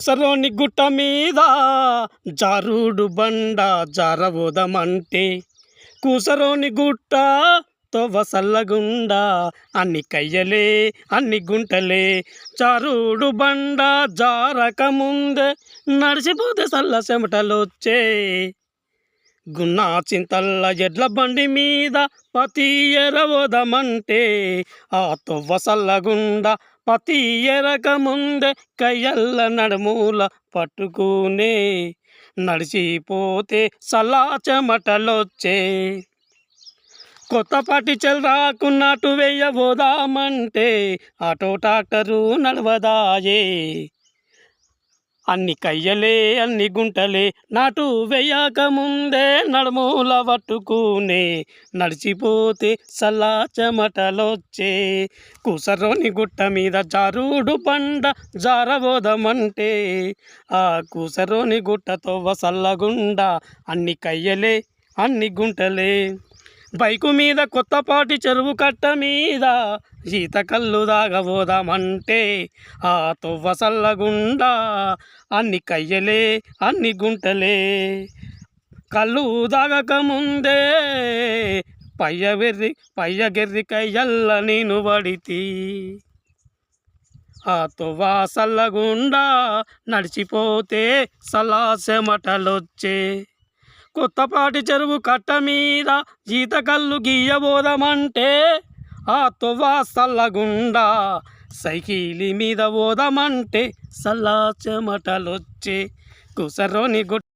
సరోని గుట్ట మీద జారుడు బండ జారబోదమంటే కూసరోని గుట్ట తొవ్వ సల్లగుండా అన్ని కయ్యలే అన్ని గుంటలే. జారుడు బండ జారకముందే నడిచిపోతే సల్ల చెమటలొచ్చే. గున్నా చింతల్ల ఎడ్ల బండి మీద పతి ఎరవదమంటే ఆ తొవ్వ సల్లగుండా పతి ఎరక ముందే కయ్యల్ల నడుమూల పట్టుకునే నడిచిపోతే సలాచమటలొచ్చే. కొత్తపాటి కొత్త పాటి చెల్రాకున్నట్టు వేయబోదామంటే ఆటో ట్రాక్టరు నడవదాయే. అన్ని కయ్యలే అన్ని గుంటలే నాటు వేయక ముందే నడుమూల పట్టుకునే నడిచిపోతే సల్లా చెమటలొచ్చే కూసరోని గుట్ట మీద జారుడు పండ జారబోదమంటే ఆ కూసరోని గుట్టతో వసల్లగుండా అన్ని కయ్యలే అన్ని గుంటలే. బైకు మీద కొత్తపాటి చెరువు కట్ట మీద ఈత కళ్ళు దాగబోదామంటే ఆ తొవ్వ సల్లగుండా అన్ని కయ్యలే అన్ని గుంటలే. కళ్ళు దాగక ముందే పయ్య వెర్రి పయ్య గెర్రి కయ్యల్ల నేను పడితి. ఆ తొవ్వ సల్లగుండా నడిచిపోతే సలాసెమటలొచ్చే కొత్తపాటి చెరువు కట్ట మీద ఈత గీయబోదమంటే ఆ తొవ్వ సల్లగుండా సైకిలి మీద పోదామంటే సల్లా చెమటలొచ్చే కుసరోని గుట్ట